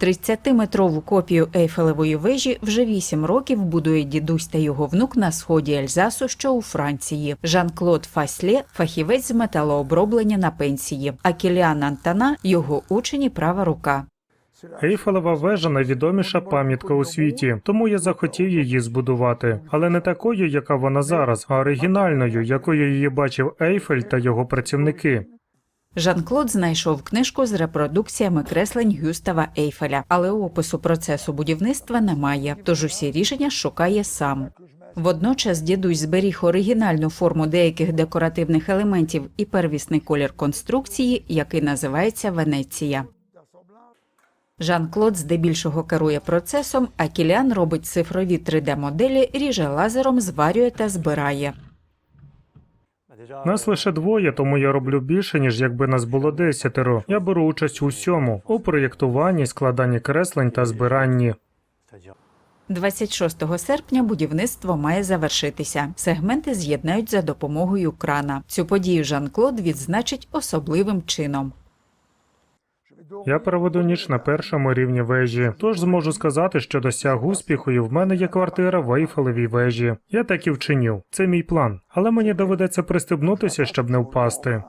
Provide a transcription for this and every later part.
30-метрову копію Ейфелевої вежі вже 8 років будує дідусь та його внук на сході Ельзасу, що у Франції. Жан-Клод Фаслє – фахівець з металооброблення на пенсії, а Кіліан Антана – його учень і права рука. Ейфелева вежа найвідоміша пам'ятка у світі, тому я захотів її збудувати, але не такою, яка вона зараз, а оригінальною, якою її бачив Ейфель та його працівники. Жан-Клод знайшов книжку з репродукціями креслень Гюстава Ейфеля, але опису процесу будівництва немає, тож усі рішення шукає сам. Водночас дідусь зберіг оригінальну форму деяких декоративних елементів і первісний колір конструкції, який називається Венеція. Жан-Клод здебільшого керує процесом, а Кіліан робить цифрові 3D-моделі, ріже лазером, зварює та збирає. Нас лише двоє, тому я роблю більше, ніж якби нас було десятеро. Я беру участь у всьому у проєктуванні, складанні креслень та збиранні. 26 серпня будівництво має завершитися. Сегменти з'єднають за допомогою крана. Цю подію Жан-Клод відзначить особливим чином. Я проведу ніч на першому рівні вежі, тож зможу сказати, що досяг успіху, і в мене є квартира в Ейфелевій вежі. Я так і вчинив. Це мій план. Але мені доведеться пристебнутися, щоб не впасти.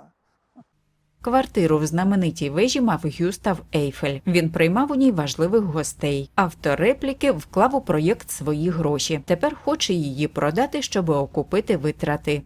Квартиру в знаменитій вежі мав Гюстав Ейфель. Він приймав у ній важливих гостей. Автор репліки вклав у проєкт свої гроші. Тепер хоче її продати, щоб окупити витрати.